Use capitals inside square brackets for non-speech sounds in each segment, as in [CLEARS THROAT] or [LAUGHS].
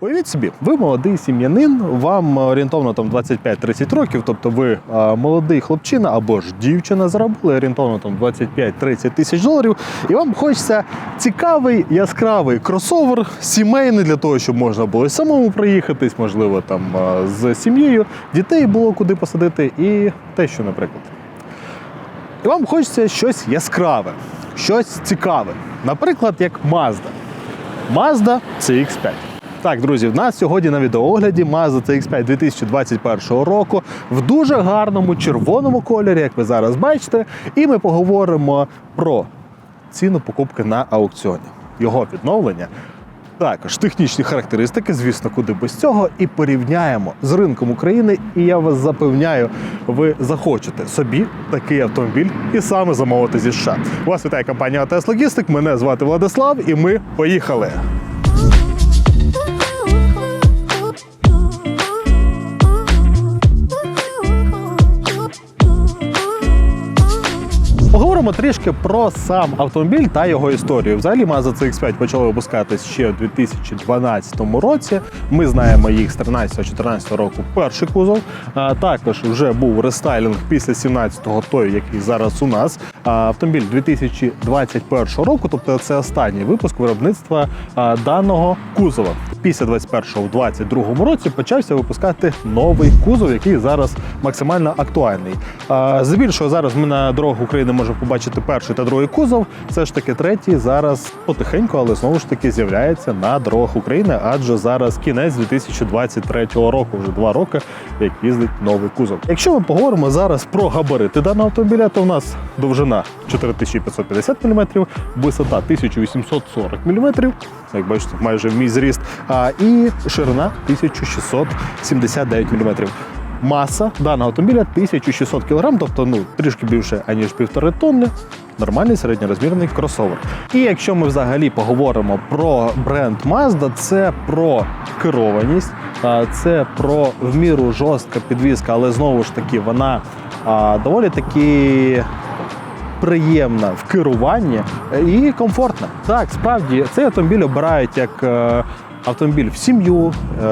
Уявіть собі, ви молодий сім'янин, вам орієнтовно там 25-30 років, тобто ви молодий хлопчина або ж дівчина заробили орієнтовно там 25-30 тисяч доларів, і вам хочеться цікавий яскравий кросовер, сімейний для того, щоб можна було самому проїхатись, можливо, там з сім'єю, дітей було куди посадити, і те, що, наприклад. І вам хочеться щось яскраве, щось цікаве. Наприклад, як Mazda. Mazda CX5. Так, друзі, в нас сьогодні на відеоогляді Mazda CX5 2021 року в дуже гарному червоному кольорі, як ви зараз бачите. І ми поговоримо про ціну покупки на аукціоні, його відновлення. Також технічні характеристики, звісно, куди без цього, і порівняємо з ринком України. І я вас запевняю, ви захочете собі такий автомобіль і саме замовити зі США. Вас вітає компанія АТС Логістик. Мене звати Владислав, і ми поїхали. Поговоримо трішки про сам автомобіль та його історію. Взагалі Mazda CX-5 почали випускатись ще у 2012 році. Ми знаємо їх з 13-14 року перший кузов. А, також вже був рестайлінг після 17-го, той, який зараз у нас. А, автомобіль 2021 року, тобто це останній випуск виробництва а, даного кузова. Після 21-го в 22-му році почався випускати новий кузов, який зараз максимально актуальний. А, Здебільшого зараз ми на дорогах України можемо побачити перший та другий кузов. Все ж таки третій зараз потихеньку, але знову ж таки з'являється на дорогах України, адже зараз кінець 2023 року, вже два роки, як їздить новий кузов. Якщо ми поговоримо зараз про габарити даного автомобіля, то в нас довжина 4550 мм, висота 1840 мм, як бачите, майже в мій зріст, а, і ширина 1679 мм. Маса даного автомобіля 1600 кг, тобто ну трішки більше аніж півтори тонни. Нормальний середньорозмірний кросовер. І якщо ми взагалі поговоримо про бренд Mazda, це про керованість, це про в міру жорстка підвізка, але знову ж таки вона доволі таки приємна в керуванні і комфортна. Так, справді цей автомобіль обирають як е, автомобіль в сім'ю, е,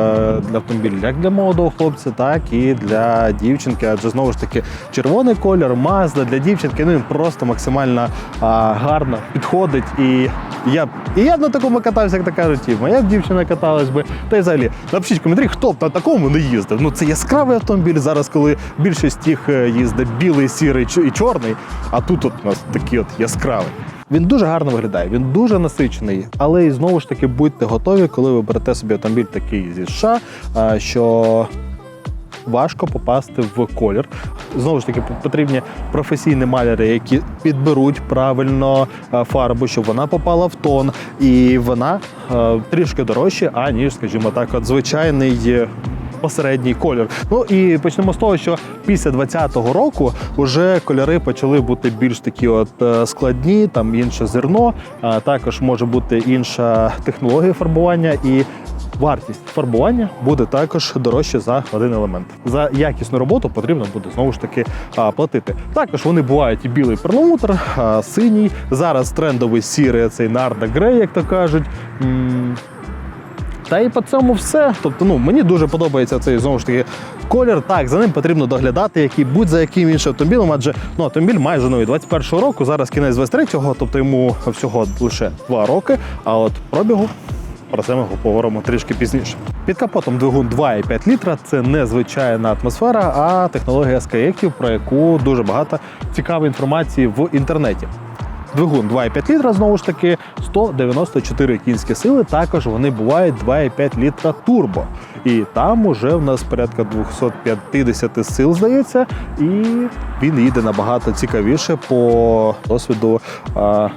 для автомобіль як для молодого хлопця, так і для дівчинки. Адже знову ж таки червоний колір, Mazda для дівчинки. Ну він просто максимально гарно підходить. І я і я б на такому катався, як то кажуть, і моя дівчина каталась би. Та й взагалі напишіть коментарі, хто б на такому не їздив. Ну це яскравий автомобіль зараз, коли більшість їх е, їздить білий, сірий і чорний. А тут от у нас такий от яскравий. Він дуже гарно виглядає, він дуже насичений, але і знову ж таки будьте готові, коли ви берете собі автомобіль такий зі США, що важко попасти в колір. Знову ж таки, потрібні професійні маляри, які підберуть правильно фарбу, щоб вона попала в тон, і вона трішки дорожча, аніж, скажімо так, от звичайний. Посередній колір. Ну і почнемо з того, що після 20-го року вже кольори почали бути більш такі от е, складні, там інше зерно, а також може бути інша технологія фарбування і Вартість фарбування буде також дорожче за один елемент. За якісну роботу потрібно буде знову ж таки платити. Також вони бувають і білий перламутр, синій. Зараз трендовий сірий цей нарда грей, як то кажуть. Та і по цьому все. Тобто, ну мені дуже подобається цей знову ж таки колір. Так, за ним потрібно доглядати, який будь-за яким іншим автомобілем, адже ну, автомобіль майже новий 21-го року, зараз кінець 23-го, тобто йому всього лише 2 роки. А от пробігу про це ми поговоримо трішки пізніше. Під капотом двигун 2,5 літра це не звичайна атмосфера, а технологія SKX, про яку дуже багато цікавої інформації в інтернеті. Двигун 2,5 літра, знову ж таки, 194 кінські сили. Також вони бувають 2,5 літра турбо. І там уже в нас порядка 250 сил, здається, і він їде набагато цікавіше по досвіду. А,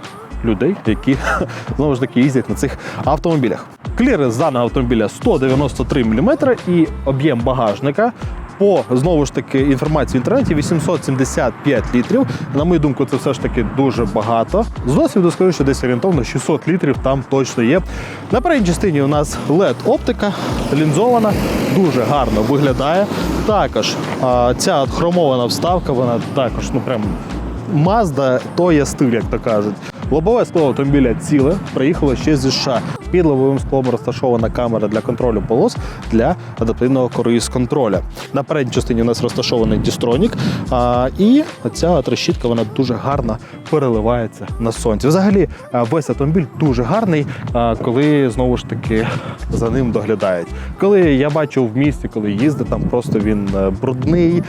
людей, які [LAUGHS] знову ж таки їздять на цих автомобілях. Кліренс даного автомобіля 193 мм і об'єм багажника. По знову ж таки інформації в інтернеті 875 літрів. На мою думку, це все ж таки дуже багато. З досвіду скажу, що десь орієнтовно 600 літрів там точно є. На передній частині у нас led оптика лінзована, дуже гарно виглядає. Також а, ця хромована вставка, вона також ну прям Mazda то є стиль, як то кажуть. Лобове скло автомобіля ціле, приїхало ще зі США. Під лобовим склом розташована камера для контролю полос для адаптивного круїз контроля. На передній частині у нас розташований дістронік, і ця от решітка вона дуже гарно переливається на сонці. Взагалі, весь автомобіль дуже гарний, коли знову ж таки за ним доглядають. Коли я бачу в місті, коли їздить, там просто він е, брудний,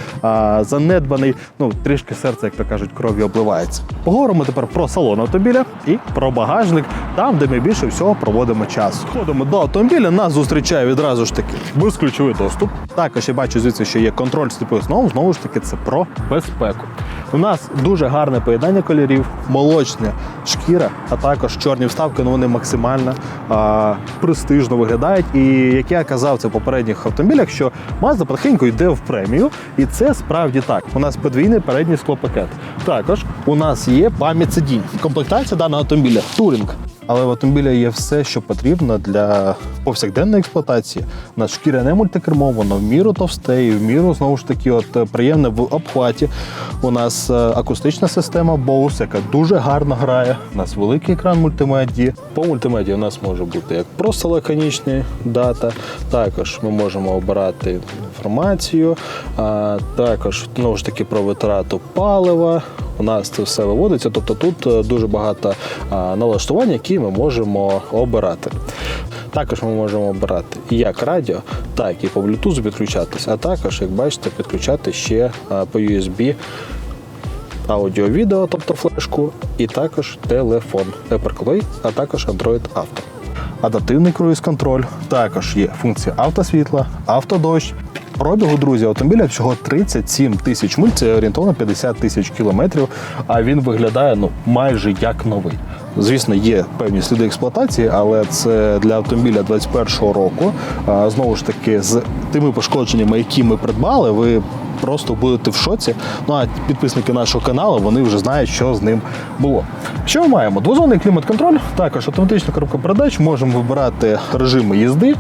занедбаний. Ну трішки серце, як то кажуть, кров'ю обливається. Поговоримо тепер про салон автомобіля і про багажник, там, де ми більше всього проводимо час. Ходимо до автомобіля, нас зустрічає відразу ж таки безключовий доступ. Також я бачу звідси, що є контроль сліпих знову, знову ж таки, це про безпеку. У нас дуже гарне поєднання кольорів, молочна шкіра, а також чорні вставки. Ну вони максимально а, престижно виглядають. І як я казав, це в попередніх автомобілях, що Mazda потихеньку йде в премію, і це справді так. У нас подвійний передній склопакет. Також у нас є пам'ять сидінь. Комплектація даного автомобіля туринг. Але в автомобіля є все, що потрібно для повсякденної експлуатації. У нас шкіряне мультикермо, воно в міру товсте і в міру знову ж таки, от е, приємне в обхваті. У нас е, акустична система Bose, яка дуже гарно грає. У нас великий екран мультимедії. По мультимедії у нас може бути як просто лаконічний дата. Також ми можемо обирати інформацію, а також знову ж таки про витрату палива. У нас це все виводиться. Тобто тут е, дуже багато налаштувань, які ми можемо обирати. Також ми можемо обирати як радіо, так і по Bluetooth підключатися, а також, як бачите, підключати ще по USB аудіо-відео, тобто флешку, і також телефон Apple а також Android Auto. Адаптивний круїз-контроль, також є функція автосвітла, автодощ. Пробігу, друзі, автомобіля всього 37 тисяч миль, це орієнтовно 50 тисяч кілометрів, а він виглядає ну, майже як новий. Звісно, є певні сліди експлуатації, але це для автомобіля 21-го року. Знову ж таки, з тими пошкодженнями, які ми придбали, ви просто будете в шоці. Ну а підписники нашого каналу вони вже знають, що з ним було. Що ми маємо? Двозонний клімат-контроль, також автоматична коробка передач, можемо вибирати режими їзди.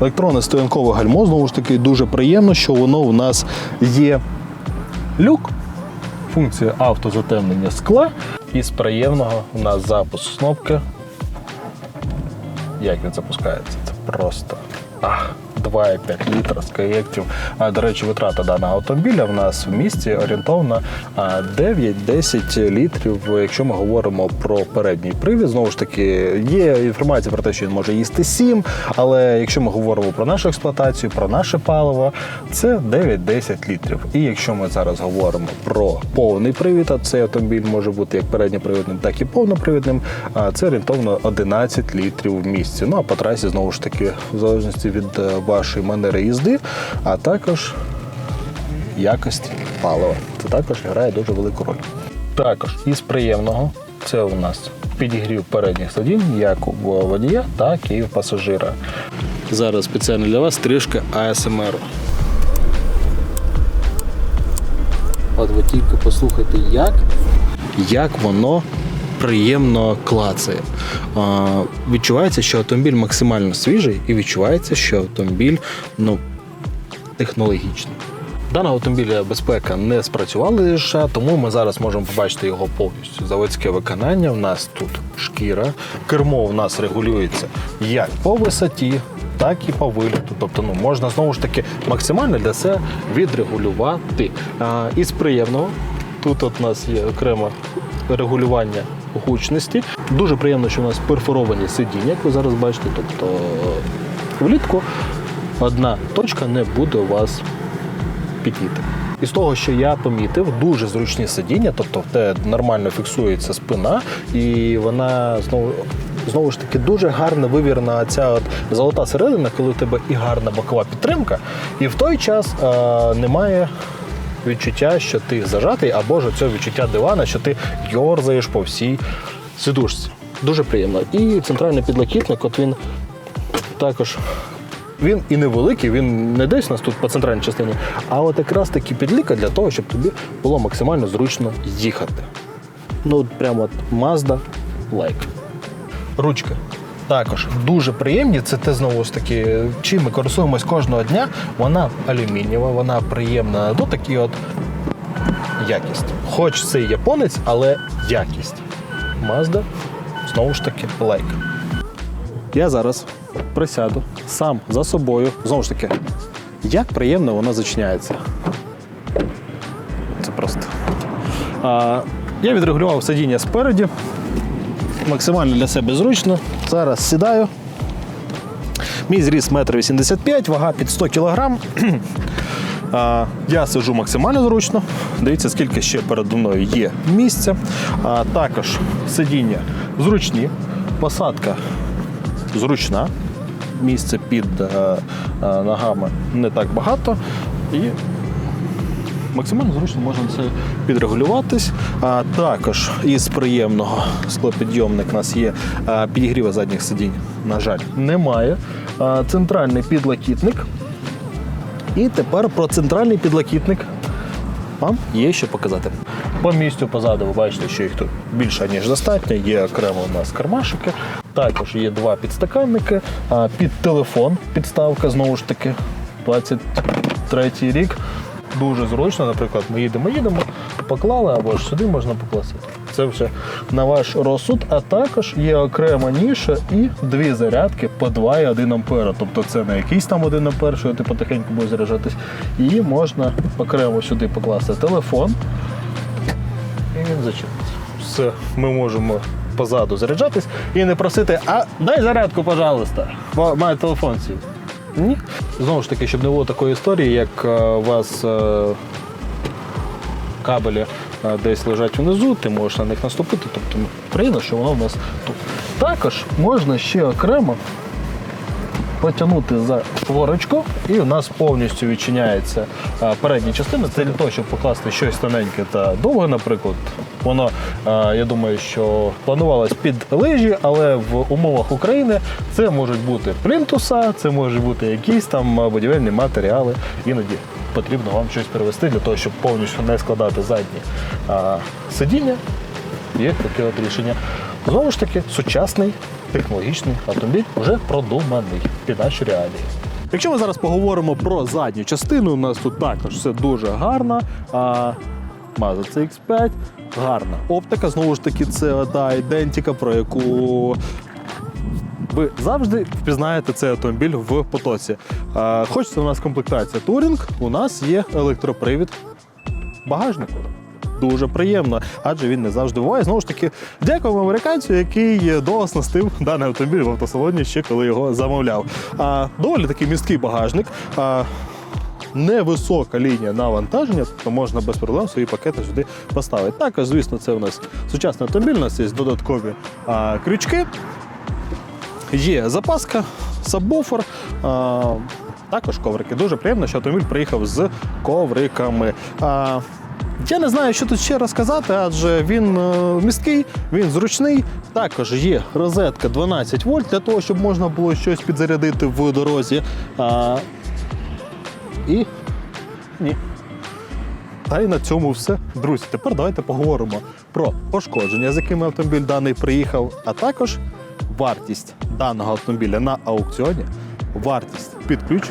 Електронне стоянкове гальмо, знову ж таки, дуже приємно, що воно у нас є люк, функція автозатемнення скла. І з приємного у нас запуск кнопки. Як він запускається? Це просто 2,5 літра з коєктів. А, до речі, витрата даного автомобіля в нас в місті орієнтовно 9-10 літрів, якщо ми говоримо про передній привід. Знову ж таки, є інформація про те, що він може їсти 7, але якщо ми говоримо про нашу експлуатацію, про наше паливо, це 9-10 літрів. І якщо ми зараз говоримо про повний привід, а цей автомобіль може бути як передньопривідним, так і повнопривідним, це орієнтовно 11 літрів в місці. Ну а по трасі знову ж таки, в залежності від е, вашої манери їзди, а також якості палива. Це також грає дуже велику роль. Також із приємного це у нас підігрів передніх сидінь, як у водія, так і у пасажира. Зараз спеціально для вас трішки АСМР. От ви тільки послухайте, як, як воно приємно клацає. Відчувається, що автомобіль максимально свіжий, і відчувається, що автомобіль ну, технологічний. Даного автомобіля безпека не спрацювала США, тому ми зараз можемо побачити його повністю. Заводське виконання. У нас тут шкіра, кермо у нас регулюється як по висоті, так і по виліту. Тобто, ну можна знову ж таки максимально для себе відрегулювати. А, із приємного тут от у нас є окремо регулювання гучності. Дуже приємно, що у нас перфоровані сидіння, як ви зараз бачите. Тобто влітку одна точка не буде у вас підійти. І з того, що я помітив, дуже зручні сидіння, тобто те нормально фіксується спина, і вона знову. Знову ж таки, дуже гарно вивірена ця от золота середина, коли у тебе і гарна бокова підтримка, і в той час е, немає відчуття, що ти зажатий, або ж цього відчуття дивана, що ти йорзаєш по всій сидушці. Дуже приємно. І центральний підлокітник, от він також він і невеликий, він не десь у нас тут по центральній частині, а от якраз таки підліка для того, щоб тобі було максимально зручно їхати. Ну, от прямо от Mazda like. Ручки. Також дуже приємні. Це те знову ж таки, чим ми користуємось кожного дня. Вона алюмінієва, вона приємна на дотик і от якість. Хоч це японець, але якість. Mazda знову ж таки лайк. Я зараз присяду сам за собою. Знову ж таки, як приємно воно зачиняється. Це просто. А, я відрегулював сидіння спереді. Максимально для себе зручно. Зараз сідаю. Мій зріс 1,85 м, вага під 100 кг. [CLEARS THROAT] Я сиджу максимально зручно. Дивіться, скільки ще передо мною є місця. Також сидіння зручні, посадка зручна. Місце під е, е, ногами не так багато. І максимально зручно можна це підрегулюватись. А також із приємного склопідйомник у нас є підігріва задніх сидінь. На жаль, немає. Центральний підлокітник. І тепер про центральний підлокітник вам є що показати. По місцю позаду ви бачите, що їх тут більше, ніж достатньо. Є окремо у нас кармашики. Також є два підстаканники, під телефон підставка знову ж таки. 23 рік. Дуже зручно, наприклад, ми їдемо, їдемо, поклали або ж сюди можна покласти. Це вже на ваш розсуд, а також є окрема ніша і дві зарядки по 2,1 ампера. Тобто це не якийсь там 1 ампер, що ти потихеньку будеш заряджатись. І можна окремо сюди покласти телефон, і він зачиниться. Все, ми можемо позаду заряджатись і не просити, а дай зарядку, пожалуйста. Має телефон сів. Ні. Знову ж таки, щоб не було такої історії, як е, у вас е, кабелі е, десь лежать внизу, ти можеш на них наступити. Тобто приємно, що воно в нас тут. Також можна ще окремо потягнути за хворочку, і у нас повністю відчиняється е, передня частина. Це для того, щоб покласти щось тоненьке та довге, наприклад. Воно, е, я думаю, що планувалось під лижі, але в умовах України це можуть бути плінтуса, це можуть бути якісь там будівельні матеріали. Іноді потрібно вам щось перевести для того, щоб повністю не складати задні е, сидіння. Є таке от рішення. Знову ж таки, сучасний технологічний автомобіль вже продуманий під наші реалії. Якщо ми зараз поговоримо про задню частину, у нас тут також все дуже гарно. А, Mazda CX5, гарна оптика. Знову ж таки, це та ідентика, про яку ви завжди впізнаєте цей автомобіль в потоці. Хочеться у нас комплектація Touring, у нас є електропривід багажнику. Дуже приємно, адже він не завжди буває. Знову ж таки, дякуємо американцю, який дооснастив даний автомобіль в автосалоні ще коли його замовляв. А, доволі такий місткий багажник. А, Невисока лінія навантаження, то можна без проблем свої пакети сюди поставити. Також, звісно, це у нас сучасний автомобіль, у нас є додаткові а, крючки, є запаска, сабвуфер, а, також коврики. Дуже приємно, що автомобіль приїхав з ковриками. А, я не знаю, що тут ще розказати, адже він е, місткий, він зручний. Також є розетка 12 вольт для того, щоб можна було щось підзарядити в дорозі. А, і ні. Та й на цьому все. Друзі, тепер давайте поговоримо про пошкодження, з якими автомобіль даний приїхав, а також вартість даного автомобіля на аукціоні, вартість під ключ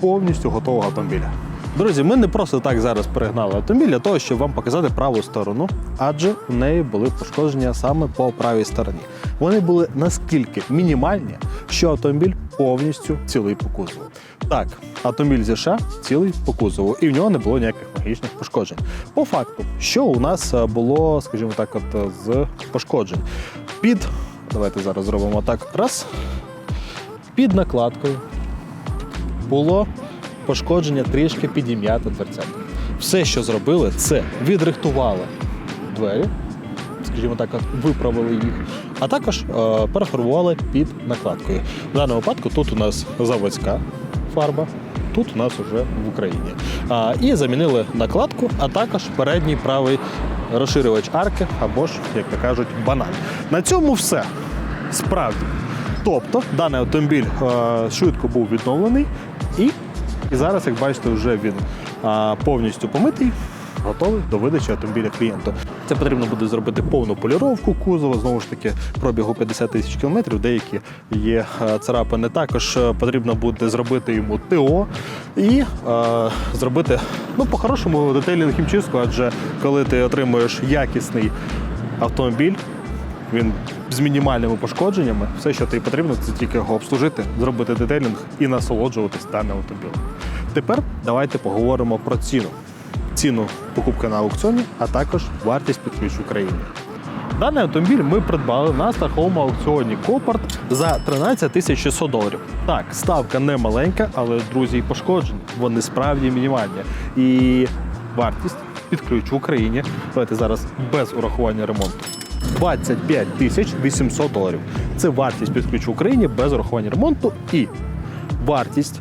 повністю готового автомобіля. Друзі, ми не просто так зараз перегнали автомобіль для того, щоб вам показати праву сторону, адже в неї були пошкодження саме по правій стороні. Вони були наскільки мінімальні, що автомобіль повністю цілий по кузову. Так, автомобіль зі США цілий по кузову, і в нього не було ніяких магічних пошкоджень. По факту, що у нас е, було, скажімо так, от е, з пошкоджень. Під, давайте зараз зробимо так, раз. Під накладкою було пошкодження трішки підім'ята дверцята. Все, що зробили, це відрихтували двері, скажімо так, виправили їх, а також е, перефарбували під накладкою. В даному випадку тут у нас заводська фарба. Тут у нас вже в Україні. А, і замінили накладку, а також передній правий розширювач арки або ж, як то кажуть, баналь. На цьому все. Справді. Тобто даний автомобіль е, швидко був відновлений і, і зараз, як бачите, вже він е, повністю помитий, готовий до видачі автомобіля клієнту. Це потрібно буде зробити повну поліровку кузова, знову ж таки, пробігу 50 тисяч кілометрів, деякі є царапини. Також е, потрібно буде зробити йому ТО і е, зробити, ну, по-хорошому, детейлінг хімчистку, адже коли ти отримуєш якісний автомобіль, Він з мінімальними пошкодженнями. Все, що тобі потрібно, це тільки його обслужити, зробити детейлінг і насолоджуватись даним автомобілем. Тепер давайте поговоримо про ціну. Ціну покупки на аукціоні, а також вартість під ключ в Україні. Даний автомобіль ми придбали на страховому аукціоні Копарт за 13 тисяч 600 доларів. Так, ставка не маленька, але друзі, і пошкоджені. Вони справді мінімальні. І вартість під ключ в Україні. Давайте зараз без урахування ремонту. 25 тисяч 800 доларів. Це вартість під ключ в Україні без урахування ремонту і вартість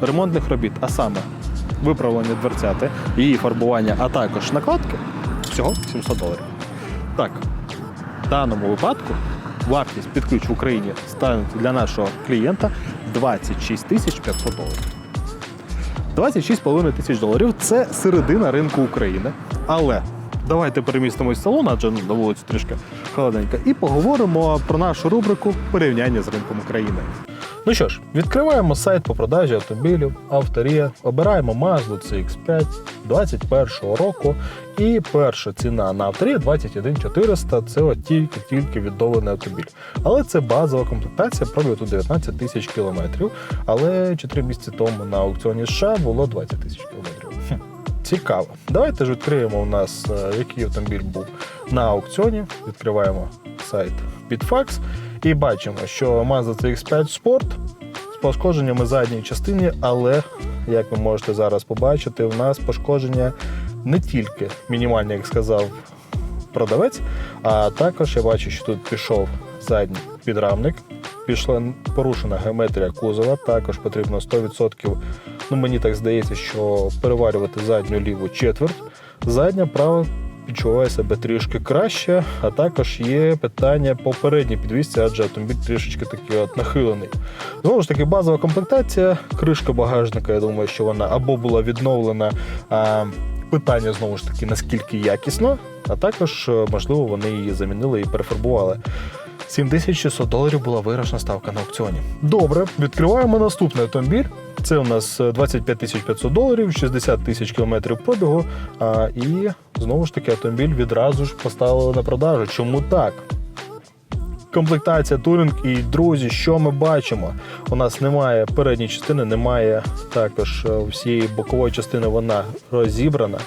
ремонтних робіт, а саме виправлення дверцяти, її фарбування, а також накладки всього 700 доларів. Так, в даному випадку вартість під ключ в Україні стане для нашого клієнта 26 тисяч 500 доларів. 26,5 тисяч доларів це середина ринку України. Але давайте перемістимось в салон, адже на вулиці трішки холодненько, і поговоримо про нашу рубрику порівняння з ринком України. Ну що ж, відкриваємо сайт по продажі автомобілів, авторія, обираємо Mazda CX5 21 року. І перша ціна на авторія 21400 це от тільки-тільки відновлений автомобіль. Але це базова комплектація, пробіг тут 19 тисяч кілометрів. Але 4 місяці тому на аукціоні США було 20 тисяч кілометрів. Цікаво. Давайте ж відкриємо у нас, е, який автомобіль був на аукціоні. Відкриваємо сайт Bitfax і бачимо, що Mazda CX5 Sport з пошкодженнями задньої частини, але, як ви можете зараз побачити, у нас пошкодження не тільки мінімальні, як сказав продавець, а також я бачу, що тут пішов задній підрамник, пішла порушена геометрія кузова, також потрібно 100%, ну мені так здається, що переварювати задню ліву четверть, задня права відчуває себе трішки краще, а також є питання по передній підвісці, адже автомобіль трішечки такий от нахилений. Знову ж таки, базова комплектація, кришка багажника, я думаю, що вона або була відновлена. А, Питання знову ж таки, наскільки якісно, а також, е, можливо, вони її замінили і перефарбували. 7600 доларів була виграшна ставка на аукціоні. Добре, відкриваємо наступний автомобіль. Це у нас е, 25 500 доларів, 60 тисяч кілометрів пробігу. А, і знову ж таки автомобіль відразу ж поставили на продажу. Чому так? Комплектація туринг і друзі, що ми бачимо? У нас немає передньої частини, немає також е, всієї бокової частини, вона розібрана.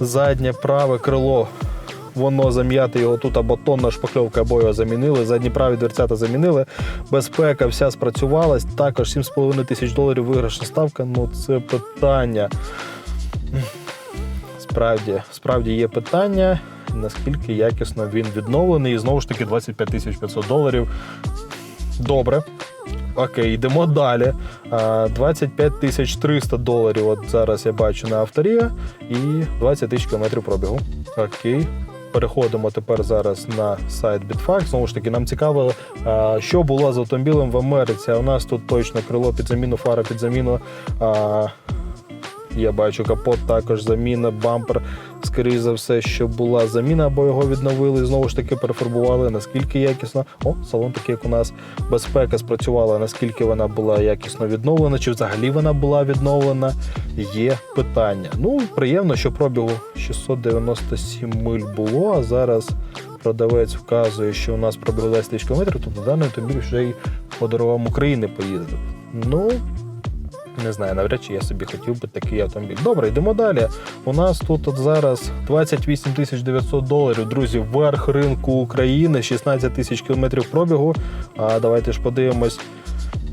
Заднє праве крило, воно зам'яте його тут або тонна шпакльовка, або його замінили. Задні праві дверцята замінили. Безпека вся спрацювалась. Також 7,5 тисяч доларів виграшна ставка. Ну це питання. Справді, справді є питання, наскільки якісно він відновлений. І знову ж таки 25 тисяч 500 доларів. Добре. Окей, йдемо далі. 25 тисяч 300 доларів. От зараз я бачу на авторія і 20 тисяч кілометрів пробігу. Окей. Переходимо тепер зараз на сайт Bitfax. Знову ж таки, нам цікаво, що було з автомобілем в Америці. У нас тут точно крило під заміну, фара під заміну. Я бачу капот, також заміна, бампер. Скоріше за все, що була заміна, або його відновили, знову ж таки перефарбували. Наскільки якісно. О, салон такий, як у нас безпека спрацювала, наскільки вона була якісно відновлена, чи взагалі вона була відновлена. Є питання. Ну, приємно, що пробігу 697 миль було, а зараз продавець вказує, що у нас пробіг 10 тисяч кілометрів, тобто даний автомобіль вже й по дорогам України поїздив. Ну, не знаю, навряд чи я собі хотів би такий автомобіль. Добре, йдемо далі. У нас тут от зараз 28 тисяч 900 доларів. Друзі, верх ринку України, 16 тисяч кілометрів пробігу. А давайте ж подивимось.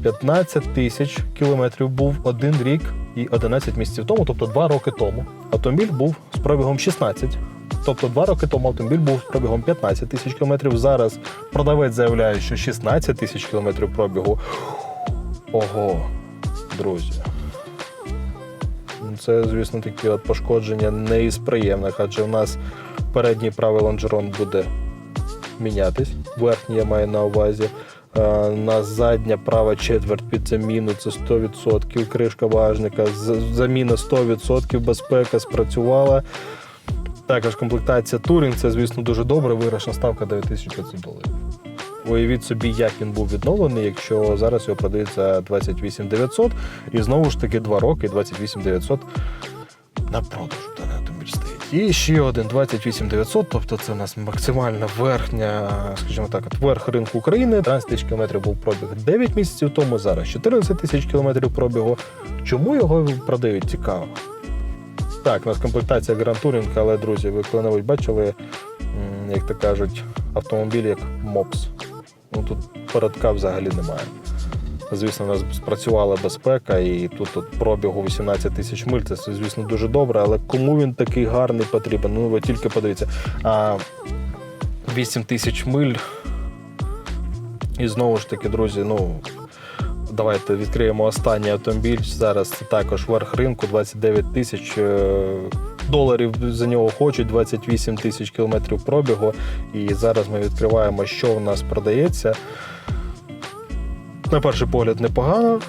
15 тисяч кілометрів був один рік і 11 місяців тому, тобто 2 роки тому. Автомобіль був з пробігом 16. Тобто 2 роки тому автомобіль був з пробігом 15 тисяч кілометрів. Зараз продавець заявляє, що 16 тисяч кілометрів пробігу. Ого, друзі. Це, звісно, такі от пошкодження не із приємних, адже у нас передній правий лонжерон буде мінятись. Верхній я маю на увазі. Е, У нас задня права четверть під заміну це 100%. Кришка багажника, заміна 100%, безпека спрацювала. Також комплектація Турінг, це, звісно, дуже добре. Виграшна ставка 9500 доларів. Уявіть собі, як він був відновлений, якщо зараз його продають за 28 900, і знову ж таки 2 роки 28 900 на продажу даний автомобіль стоїть. і ще один 28900, тобто це у нас максимальна верхня, скажімо так, верх ринку України. 13 тисяч кілометрів був пробіг 9 місяців тому, зараз 14 тисяч кілометрів пробігу. Чому його продають? Цікаво. Так, у нас комплектація Touring, але, друзі, ви коли-небудь бачили, як то кажуть, автомобіль як мопс. Ну тут передка взагалі немає. Звісно, у нас спрацювала безпека, і тут от пробігу 18 тисяч миль. Це, звісно, дуже добре, але кому він такий гарний потрібен? Ну, ви тільки подивіться. А, 8 тисяч миль. І знову ж таки, друзі, ну. Давайте відкриємо останній автомобіль. Зараз це також верх ринку, 29 тисяч е, доларів за нього хочуть, 28 тисяч кілометрів пробігу. І зараз ми відкриваємо, що в нас продається. На перший погляд непогано.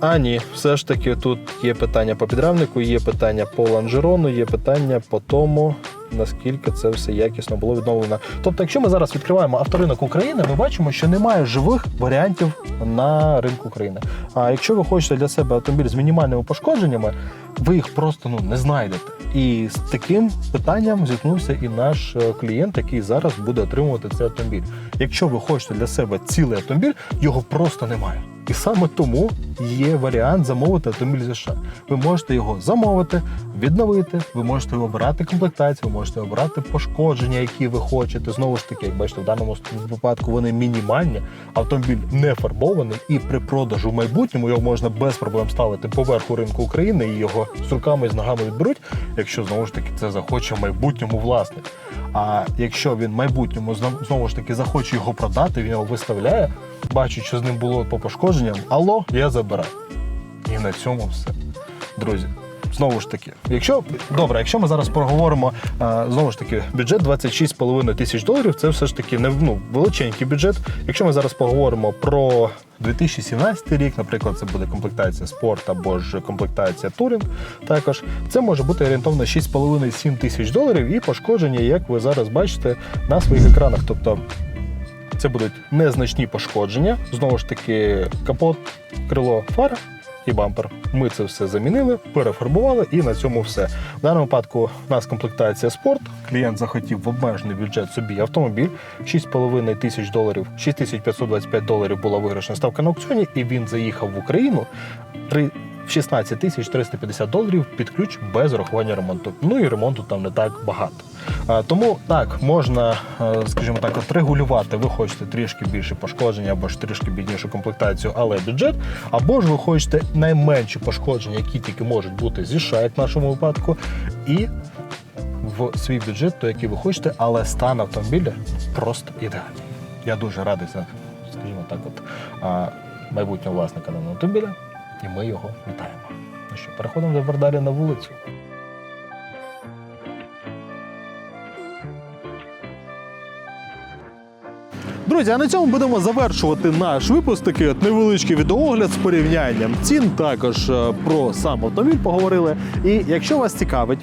А ні, все ж таки тут є питання по підрамнику, є питання по лонжерону, є питання по тому, наскільки це все якісно було відновлено. Тобто, якщо ми зараз відкриваємо авторинок України, ми бачимо, що немає живих варіантів на ринку України. А якщо ви хочете для себе автомобіль з мінімальними пошкодженнями, ви їх просто ну не знайдете. І з таким питанням зіткнувся і наш е, клієнт, який зараз буде отримувати цей автомобіль. Якщо ви хочете для себе цілий автомобіль, його просто немає. І саме тому є варіант замовити автомобіль зі США. Ви можете його замовити, відновити, ви можете обирати комплектацію, ви можете обирати пошкодження, які ви хочете. Знову ж таки, як бачите, в даному випадку вони мінімальні. Автомобіль не фарбований, і при продажу в майбутньому його можна без проблем ставити поверху ринку України і його з руками і з ногами відберуть, якщо знову ж таки це захоче в майбутньому власник. А якщо він в майбутньому знову ж таки захоче його продати, він його виставляє, бачить, що з ним було по пошкодженням. Алло, я забираю. І на цьому все. Друзі. Знову ж таки, якщо добре, якщо ми зараз проговоримо е, знову ж таки бюджет 26,5 тисяч доларів, це все ж таки не ну, величенький бюджет. Якщо ми зараз поговоримо про 2017 рік, наприклад, це буде комплектація спорт або ж комплектація туринг, також це може бути орієнтовно 6,5-7 тисяч доларів і пошкодження, як ви зараз бачите на своїх екранах. Тобто це будуть незначні пошкодження. Знову ж таки, капот, крило, фара і бампер. Ми це все замінили, перефарбували і на цьому все. В даному випадку у нас комплектація спорт. Клієнт захотів в обмежений бюджет собі автомобіль. 6,5 тисяч доларів, 6525 доларів була виграшна ставка на аукціоні, і він заїхав в Україну. В 16 тисяч 350 доларів під ключ без урахування ремонту. Ну і ремонту там не так багато. Тому так можна, е, скажімо так, от регулювати. Ви хочете трішки більше пошкодження або ж трішки біднішу комплектацію, але бюджет, або ж ви хочете найменші пошкодження, які тільки можуть бути зі США, в нашому випадку, і в свій бюджет, той, який ви хочете, але стан автомобіля просто ідеальний. Я дуже радий за, скажімо так, от майбутнього власника даного автомобіля, і ми його вітаємо. Ну що, переходимо тепер далі на вулицю. Друзі, а на цьому будемо завершувати наш випуск. Такий от невеличкий відеоогляд з порівнянням цін. Також е, про сам автомобіль поговорили. І якщо вас цікавить,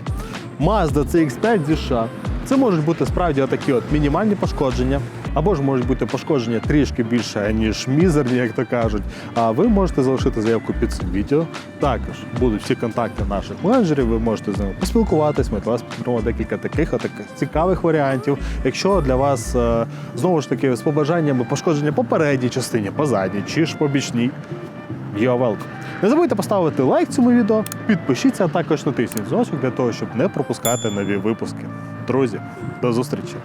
Mazda CX-5 зі США, це можуть бути справді отакі от мінімальні пошкодження. Або ж можуть бути пошкодження трішки більше, ніж мізерні, як то кажуть. А ви можете залишити заявку під цим відео. Також будуть всі контакти наших менеджерів. Ви можете з ними поспілкуватись. Ми для вас підберемо декілька таких от цікавих варіантів. Якщо для вас е, знову ж таки з побажаннями пошкодження по передній частині, по задній чи ж по бічній. You're welcome. Не забудьте поставити лайк цьому відео, підпишіться, а також натисніть дзвіночок для того, щоб не пропускати нові випуски. Друзі, до зустрічі!